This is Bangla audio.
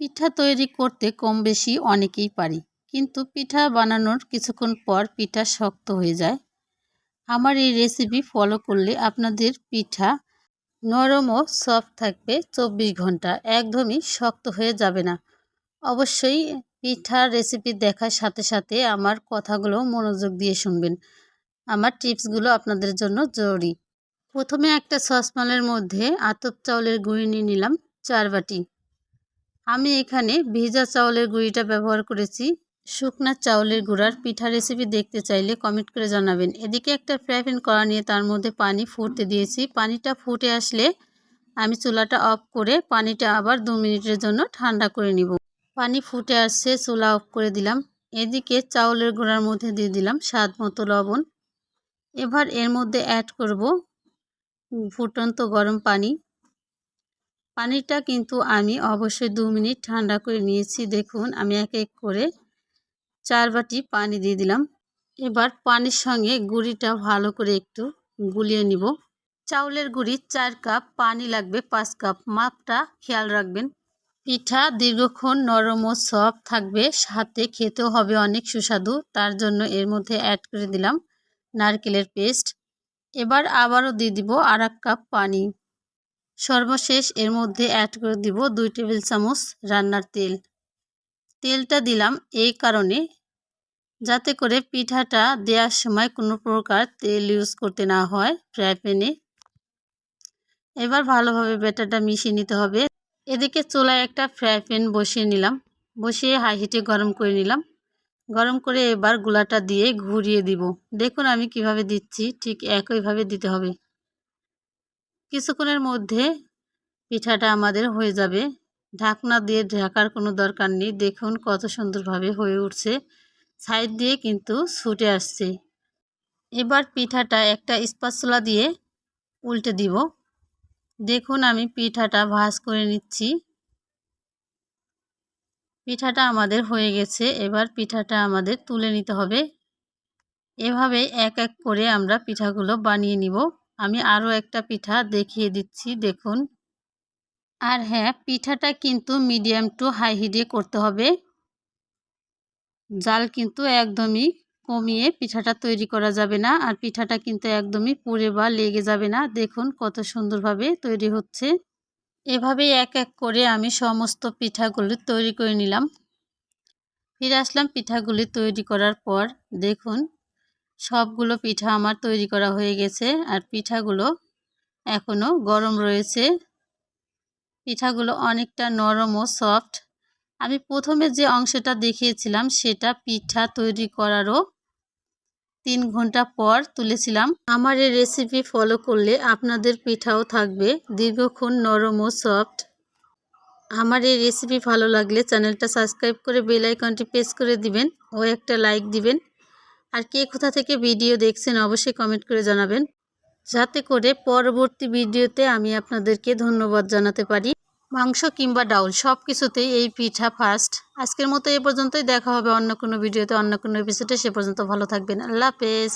পিঠা তৈরি করতে কম বেশি অনেকেই পারি, কিন্তু পিঠা বানানোর কিছুক্ষণ পর পিঠা শক্ত হয়ে যায়। আমার এই রেসিপি ফলো করলে আপনাদের পিঠা নরম ও সফট থাকবে চব্বিশ ঘণ্টা, একদমই শক্ত হয়ে যাবে না। অবশ্যই পিঠার রেসিপি দেখার সাথে সাথে আমার কথাগুলো মনোযোগ দিয়ে শুনবেন। আমার টিপসগুলো আপনাদের জন্য জরুরি। প্রথমে একটা সসপ্যানের মধ্যে আতপ চাউলের গুঁড়ি নিয়ে নিলাম, চার বাটি। আমি এখানে ভেজা চাউলের গুঁড়িটা ব্যবহার করেছি। শুকনা চাউলের গুঁড়ার পিঠা রেসিপি দেখতে চাইলে কমেন্ট করে জানাবেন। এদিকে একটা ফ্রাই প্যান করা নিয়ে তার মধ্যে পানি ফুটতে দিয়েছি। পানিটা ফুটে আসলে আমি চুলাটা অফ করে পানিটা আবার দু মিনিটের জন্য ঠান্ডা করে নিব। পানি ফুটে আসছে, চুলা অফ করে দিলাম। এদিকে চাউলের গুঁড়ার মধ্যে দিয়ে দিলাম স্বাদ মতো লবণ। এবার এর মধ্যে অ্যাড করব ফুটন্ত গরম পানি। পানিটা কিন্তু আমি অবশ্যই দু মিনিট ঠান্ডা করে নিয়েছি। দেখুন, আমি এক এক করে চার বাটি পানি দিয়ে দিলাম। এবার পানির সঙ্গে গুঁড়িটা ভালো করে একটু গুলিয়ে নিব। চাউলের গুঁড়ি চার কাপ, পানি লাগবে পাঁচ কাপ। মাপটা খেয়াল রাখবেন, পিঠা দীর্ঘক্ষণ নরম ও সফট থাকবে, সাথে খেতেও হবে অনেক সুস্বাদু। তার জন্য এর মধ্যে অ্যাড করে দিলাম নারকেলের পেস্ট এবার আবারও দিয়ে দিব আর কাপ পানি। সর্বশেষ এর মধ্যে অ্যাড করে দিব দুই টেবিল চামচ রান্নার তেল। তেলটা দিলাম এই কারণে যাতে করে পিঠাটা দেওয়ার সময় কোনো প্রকার তেল ইউজ করতে না হয় ফ্রাই প্যানে এবার ভালোভাবে ব্যাটারটা মিশিয়ে নিতে হবে। এদিকে চুলায় একটা ফ্রাই প্যান বসিয়ে নিলাম। বসিয়ে হাই হিটে গরম করে নিলাম। গরম করে এবার গুলাটা দিয়ে ঘুরিয়ে দিব। দেখুন আমি কীভাবে দিচ্ছি, ঠিক একইভাবে দিতে হবে। কিছুক্ষণের মধ্যে পিঠাটা আমাদের হয়ে যাবে। ঢাকনা দিয়ে ঢাকার কোনো দরকার নেই। দেখুন কত সুন্দরভাবে হয়ে উঠছে। সাইড দিয়ে কিন্তু ছুটে আসছে। এবার পিঠাটা একটা স্পাচুলা দিয়ে উল্টে দিব। দেখুন আমি পিঠাটা ভাজ করে নিচ্ছি। পিঠাটা আমাদের হয়ে গেছে। এবার পিঠাটা আমাদের তুলে নিতে হবে। এভাবে এক এক করে আমরা পিঠাগুলো বানিয়ে নিব। আমি আরও একটা পিঠা দেখিয়ে দিচ্ছি, দেখুন। আর হ্যাঁ পিঠাটা কিন্তু মিডিয়াম টু হাই হিটে করতে হবে। জাল কিন্তু একদমই কমিয়ে পিঠাটা তৈরি করা যাবে না আর পিঠাটা কিন্তু একদমই পুড়ে বা লেগে যাবে না। দেখুন কত সুন্দরভাবে তৈরি হচ্ছে। এভাবেই এক এক করে আমি সমস্ত পিঠাগুলি তৈরি করে নিলাম। ফিরে আসলাম পিঠাগুলি তৈরি করার পর, দেখুন সবগুলো পিঠা আমার তৈরি করা হয়ে গেছে আর পিঠাগুলো এখনও গরম রয়েছে। পিঠাগুলো অনেকটা নরম ও সফট। আমি প্রথমে যে অংশটা দেখিয়েছিলাম সেটা পিঠা তৈরি করারও তিন ঘণ্টা পর তুলেছিলাম। আমার এই রেসিপি ফলো করলে আপনাদের পিঠাও থাকবে, দীর্ঘক্ষণ নরম ও সফট। আমার এই রেসিপি ভালো লাগলে চ্যানেলটা সাবস্ক্রাইব করে বেল আইকনটি প্রেস করে দিবেন ও একটা লাইক দিবেন। আর কে কোথা থেকে ভিডিও দেখছেন অবশ্যই কমেন্ট করে জানাবেন। যাতে করে পরবর্তী ভিডিওতে আমি আপনাদেরকে ধন্যবাদ জানাতে পারি। মাংস কিংবা ডাউল সব কিছুতেই এই পিঠা ফার্স্ট আজকের মতো এ পর্যন্তই। দেখা হবে অন্য কোনো ভিডিওতে, অন্য কোনো এপিসোডে সে পর্যন্ত ভালো থাকবেন। আল্লাহ হাফেজ।